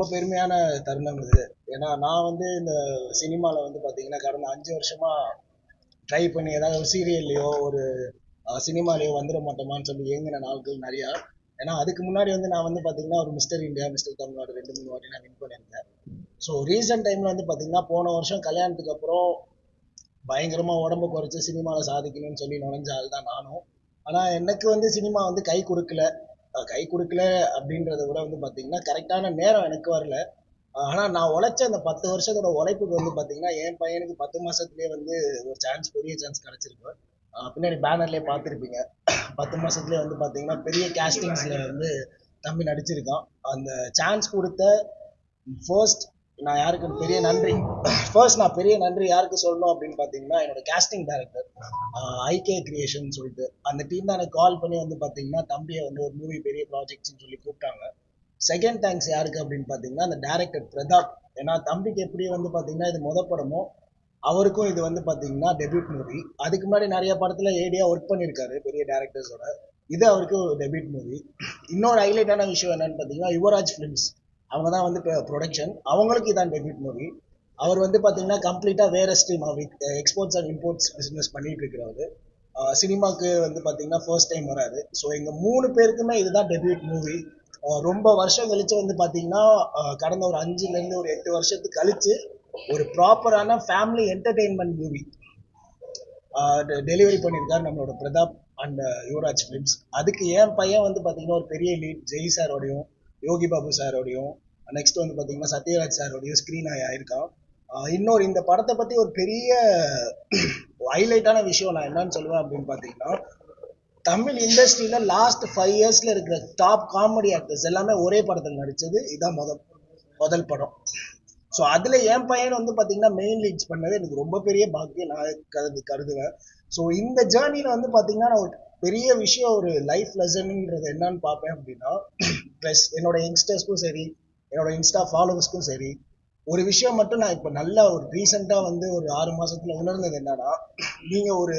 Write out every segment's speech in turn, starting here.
ரொம்ப பெருமையான தருணம் இது. ஏன்னா நான் வந்து இந்த சினிமாவில் வந்து பார்த்தீங்கன்னா கடந்த அஞ்சு வருஷமா ட்ரை பண்ணி ஏதாவது ஒரு சீரியல்லையோ ஒரு சினிமாலேயோ வந்துட மாட்டோமான்னு சொல்லி ஏங்கின நாட்கள் நிறையா. ஏன்னா அதுக்கு முன்னாடி வந்து நான் வந்து பார்த்தீங்கன்னா ஒரு மிஸ்டர் இந்தியா மிஸ்டர் தமிழ்நாடு ரெண்டு மூணு வாட்டி நான் வின் பண்ணியிருந்தேன். ஸோ ரீசெண்ட் டைமில் வந்து பார்த்தீங்கன்னா போன வருஷம் கல்யாணத்துக்கு அப்புறம் பயங்கரமாக உடம்பு குறைச்சி சினிமாவில் சாதிக்கணும்னு சொல்லி நுழைஞ்ச ஆள் தான் நானும். ஆனால் எனக்கு வந்து சினிமா வந்து கை கொடுக்கல. கை கொடுக்கல அப்படின்றத விட வந்து பார்த்தீங்கன்னா கரெக்டான நேரம் எனக்கு வரல. ஆனால் நான் உழைச்ச அந்த பத்து வருஷத்தோட உழைப்புக்கு வந்து பார்த்தீங்கன்னா என் பையனுக்கு பத்து மாதத்துலேயே வந்து ஒரு சான்ஸ் பெரிய சான்ஸ் கிடைச்சிருக்கு. பின்னாடி பேனர்லேயே பார்த்துருப்பீங்க. பத்து மாதத்துலேயே வந்து பார்த்தீங்கன்னா பெரிய கேஸ்டிங்ஸில் வந்து தம்பி நடிச்சிருக்கான். அந்த சான்ஸ் கொடுத்த ஃபர்ஸ்ட் நான் யாருக்கு பெரிய நன்றி. ஃபர்ஸ்ட் நான் பெரிய நன்றி யாருக்கு சொல்லணும் அப்படின்னு பார்த்தீங்கன்னா என்னோட கேஸ்டிங் டேரக்டர் ஐகே கிரியேஷன் சொல்லிட்டு. அந்த டீம் தான் எனக்கு கால் பண்ணி வந்து பார்த்தீங்கன்னா தம்பியை வந்து ஒரு மூவி பெரிய ப்ராஜெக்ட்ஸ்னு சொல்லி கூப்பிட்டாங்க. செகண்ட் தேங்க்ஸ் யாருக்கு அப்படின்னு பார்த்தீங்கன்னா அந்த டேரக்டர் பிரதாப் ஏன்னா தம்பிக்கு எப்படி வந்து பார்த்தீங்கன்னா இது முத படமோ அவருக்கும் இது வந்து பார்த்தீங்கன்னா டெபியூட் மூவி அதுக்கு முன்னாடி நிறைய படத்தில் ஏடியா ஒர்க் பண்ணியிருக்காரு பெரிய டேரக்டர்ஸோட இது அவருக்கு ஒரு டெபியூட் மூவி இன்னொரு ஹைலைட்டான விஷயம் என்னன்னு பார்த்தீங்கன்னா யுவராஜ் ஃபிலிம்ஸ் அவங்க தான் வந்து இப்போ ப்ரொடக்ஷன் அவங்களுக்கு இதான் டெபியூட் மூவி அவர் வந்து பார்த்தீங்கன்னா கம்ப்ளீட்டாக வேற ஸ்ட்ரீம் அவர் எக்ஸ்போர்ட்ஸ் அண்ட் இம்போர்ட்ஸ் பிஸ்னஸ் பண்ணிட்டு இருக்கிறாரு சினிமாக்கு வந்து பார்த்தீங்கன்னா ஃபர்ஸ்ட் டைம் வராது ஸோ எங்கள் மூணு பேருக்குமே இதுதான் டெபியூட் மூவி ரொம்ப வருஷம் கழிச்சு வந்து பார்த்தீங்கன்னா கடந்த ஒரு அஞ்சுலேருந்து ஒரு எட்டு வருஷத்துக்கு கழிச்சு ஒரு ப்ராப்பரான ஃபேமிலி என்டர்டெயின்மெண்ட் மூவி டெலிவரி பண்ணியிருக்காரு நம்மளோட பிரதாப் அண்ட் யுவராஜ் ஃபிலிம்ஸ் அதுக்கு என் பையன் வந்து பார்த்தீங்கன்னா ஒரு பெரிய லீட் ஜெய் சாரோடையும் யோகி பாபு சாரோடையும் நெக்ஸ்ட் வந்து பார்த்தீங்கன்னா சத்யராஜ் சாரோடையும் ஸ்க்ரீன் ஆயிருக்கான். இன்னொரு இந்த படத்தை பற்றி ஒரு பெரிய ஹைலைட்டான விஷயம் நான் என்னன்னு சொல்லுவேன் அப்படின்னு பார்த்தீங்கன்னா தமிழ் இண்டஸ்ட்ரியில் லாஸ்ட் ஃபைவ் இயர்ஸில் இருக்கிற டாப் காமெடி ஆக்டர்ஸ் எல்லாமே ஒரே படத்தில் நடித்தது இதுதான் முதல் முதல் படம். ஸோ அதில் என் பையன் வந்து பார்த்தீங்கன்னா மெயின் லீட்ஸ் பண்ணது எனக்கு ரொம்ப பெரிய பாக்கியம். நான் கருது கருதுவேன். ஸோ இந்த ஜேர்னியில் வந்து பார்த்தீங்கன்னா நான் ஒரு பெரிய விஷயம் ஒரு லைஃப் லெசன்ன்றது என்னன்னு பார்ப்பேன் அப்படின்னா ப்ளஸ் என்னோட யங்ஸ்டர்ஸ்க்கும் சரி என்னோட இன்ஸ்டா ஃபாலோவர்ஸ்க்கும் சரி ஒரு விஷயம் மட்டும் நான் இப்போ நல்லா ஒரு ரீசெண்டாக வந்து ஒரு ஆறு மாதத்தில் உணர்ந்தது என்னன்னா நீங்கள் ஒரு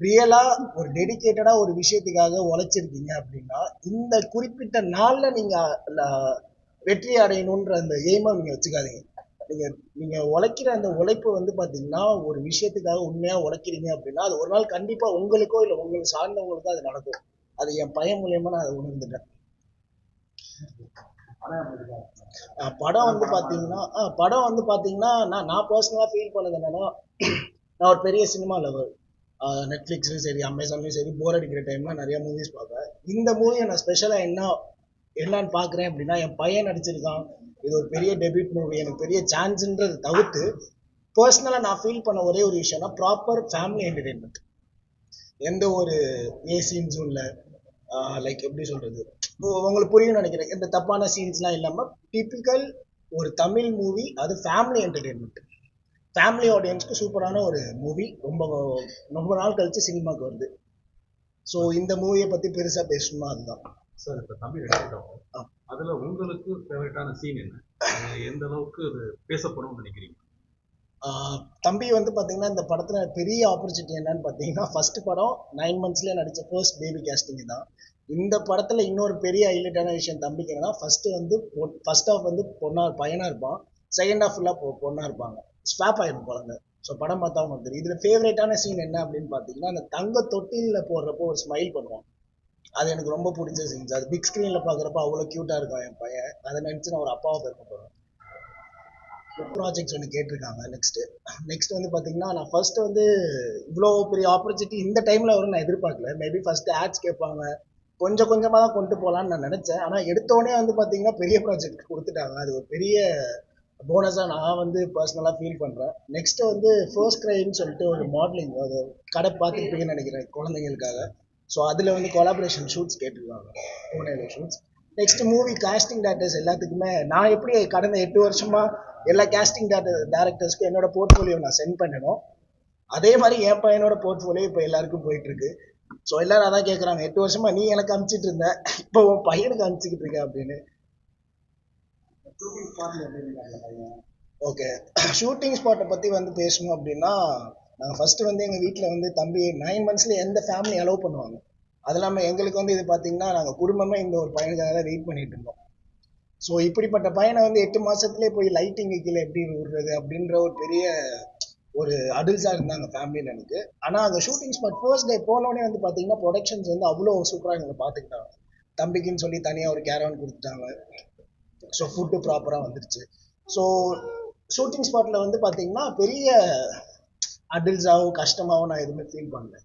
ரியலாக ஒரு டெடிக்கேட்டடாக ஒரு விஷயத்துக்காக உழைச்சிருக்கீங்க அப்படின்னா இந்த குறிப்பிட்ட நாளில் நீங்கள் வெற்றி அடையணுன்ற அந்த எய்மை நீங்கள் வச்சுக்காதீங்க. நீங்கள் நீங்கள் உழைக்கிற அந்த உழைப்பு வந்து பார்த்தீங்கன்னா ஒரு விஷயத்துக்காக உண்மையாக உழைக்கிறீங்க அப்படின்னா அது ஒரு நாள் கண்டிப்பாக உங்களுக்கோ இல்லை உங்களை சார்ந்தவங்களுக்கோ அது நடக்கும். அது என் பையன் மூலயமா நான் அதை உணர்ந்துட்டேன். படம் வந்து பாத்தீங்கன்னா படம் வந்து பாத்தீங்கன்னா நான் நான் பர்சனலா ஃபீல் பண்ணது என்னன்னா நான் ஒரு பெரிய சினிமா லவர் நெட்ஃப்ளிக்ஸ்லையும் சரி அமேசான்லையும் சரி போர் அடிக்கிற டைம்ல நிறைய மூவிஸ் பார்ப்பேன். இந்த மூவியை நான் ஸ்பெஷலாக என்ன என்னன்னு பார்க்குறேன் அப்படின்னா என் பையன் நடிச்சிருக்கான். இது ஒரு பெரிய டெபியூட் மூவி எனக்கு பெரிய சான்ஸ்ன்றதை தவிர்த்து பர்சனலாக நான் ஃபீல் பண்ண ஒரே ஒரு விஷயம்னா ப்ராப்பர் ஃபேமிலி என்டர்டெயின்மெண்ட் எந்த ஒரு ஏசின்ஸும் இல்லை லைக் எப்படி சொல்றது? உ- உங்களுக்கு புரியும்னு நினைக்கிறேன். எந்த தப்பான சீன்ஸ்லாம் இல்லாமல் டிபிக்கல் ஒரு தமிழ் மூவி அது ஃபேமிலி என்டர்டெயின்மெண்ட் ஃபேமிலி ஆடியன்ஸ்க்கு சூப்பரான ஒரு மூவி ரொம்ப ரொம்ப நாள் கழிச்சு சினிமாக்கு வருது. ஸோ இந்த மூவியை பற்றி பெருசாக பேசணுமா அதுதான். சார் இப்ப தம்பி எடுத்துட்டோம். அதுல உங்களுக்கு ஃபேவரட்டான சீன் என்ன? எந்த அளவுக்கு அது பேசப்படும்னு நினைக்கிறீங்க? தம்பி வந்து பார்த்தீங்கன்னா இந்த படத்தில் பெரிய ஆப்பர்ச்சுனிட்டி என்னன்னு பார்த்தீங்கன்னா ஃபர்ஸ்ட் படம் நைன் மந்த்ஸ்லேயே நடித்த ஃபர்ஸ்ட் பேபி கேஸ்டிங் தான். இந்த படத்தில் இன்னொரு பெரிய ஹைலைட்டான விஷயம் தம்பிக்கு என்னன்னா ஃபர்ஸ்ட் வந்து ஃபர்ஸ்ட் ஆஃப் வந்து பொண்ணாக பையனாக இருப்பான். செகண்ட் ஆஃப் ஃபுல்லாக பொண்ணாக இருப்பாங்க. ஸ்வாப் ஆயிடும் குழந்தை ஸோ படம் பார்த்தா உங்களுக்கு தெரியும். இதில் ஃபேவரேட்டான சீன் என்ன அப்படின்னு பார்த்தீங்கன்னா அந்த தங்க தொட்டிலில் போடுறப்போ ஒரு ஸ்மைல் பண்ணுவான். அது எனக்கு ரொம்ப பிடிச்ச சீன்ஸ் அது பிக் ஸ்க்ரீனில் பார்க்குறப்ப அவ்வளோ க்யூட்டாக இருக்கும் என் பையன். அதை நினச்சி நான் ஒரு அப்பாவை பெருமை போகிறேன் ப்ராஜெக்ட்ஸ் ஒன்று கேட்டிருக்காங்க நெக்ஸ்ட்டு நெக்ஸ்ட் வந்து பார்த்தீங்கன்னா நான் ஃபர்ஸ்ட் வந்து இவ்வளோ பெரிய ஆப்பர்ச்சுனிட்டி இந்த டைமில் வரும் நான் எதிர்பார்க்கல. மேபி ஃபர்ஸ்ட் ஆட்ஸ் கேட்பாங்க. கொஞ்சம் கொஞ்சமாக தான் கொண்டு போகலான்னு நான் நினச்சேன். ஆனால் எடுத்தோடனே வந்து பார்த்தீங்கன்னா பெரிய ப்ராஜெக்ட் கொடுத்துட்டாங்க. அது ஒரு பெரிய போனஸாக நான் வந்து பர்சனலாக ஃபீல் பண்ணுறேன் நெக்ஸ்ட் வந்து ஃபர்ஸ்ட் க்ரைன்னு சொல்லிட்டு ஒரு மாடலிங் அது கடை பார்த்துருப்பீங்கன்னு நினைக்கிறேன் குழந்தைங்களுக்காக. ஸோ அதில் வந்து கொலாபரேஷன் ஷூட்ஸ் கேட்டிருக்காங்க. பூனேல shoots next movie casting directors எல்லாத்துக்குமே நான் எப்படி கடந்த எட்டு வருஷமாக எல்லா கேஸ்டிங் டேரக்டர்ஸ்க்கும் என்னோட போர்ட்ஃபோலியோ நான் சென்ட் பண்ணணும். அதே மாதிரி என் பையனோட போர்ட்ஃபோலியோ இப்போ எல்லாருக்கும் போயிட்டு இருக்கு ஸோ எல்லாரும் அதான் கேட்குறாங்க எட்டு வருஷமா நீ எனக்கு அனுப்பிச்சிட்டு இருந்த இப்போ உன் பையனுக்கு அனுப்பிச்சிக்கிட்டு இருக்க அப்படின்னு. ஓகே ஷூட்டிங் ஸ்பாட்டை பற்றி வந்து பேசணும் அப்படின்னா நாங்கள் ஃபர்ஸ்ட் வந்து எங்கள் வீட்டில் வந்து தம்பி நைன் மந்த்ஸ்ல எந்த ஃபேமிலி அலோவ் பண்ணுவாங்க? அது இல்லாமல் எங்களுக்கு வந்து இது பார்த்தீங்கன்னா நாங்கள் குடும்பமே இந்த ஒரு பையனுக்காக தான் வெயிட் பண்ணிட்டு இருந்தோம். ஸோ இப்படிப்பட்ட பையனை வந்து எட்டு மாசத்துலயே போய் லைட்டிங் கீழே எப்படி விடுறது அப்படின்ற ஒரு பெரிய ஒரு அடில்ஸாக இருந்தாங்க ஃபேமிலியில் எனக்கு. ஆனால் அந்த ஷூட்டிங் ஸ்பாட் ஃபர்ஸ்ட் டே போனோடனே வந்து பார்த்தீங்கன்னா ப்ரொடக்ஷன்ஸ் வந்து அவ்வளோ சூப்பராக எங்களை பார்த்துக்கிட்டாங்க தம்பிக்குன்னு சொல்லி தனியாக ஒரு கேரவன் கொடுத்துட்டாங்க. ஸோ ஃபுட்டு ப்ராப்பராக வந்துருச்சு. ஸோ ஷூட்டிங் ஸ்பாட்டில் வந்து பார்த்தீங்கன்னா பெரிய அடில்ஸாகவும் கஷ்டமாகவும் நான் எதுவுமே ஃபீல் பண்ணல.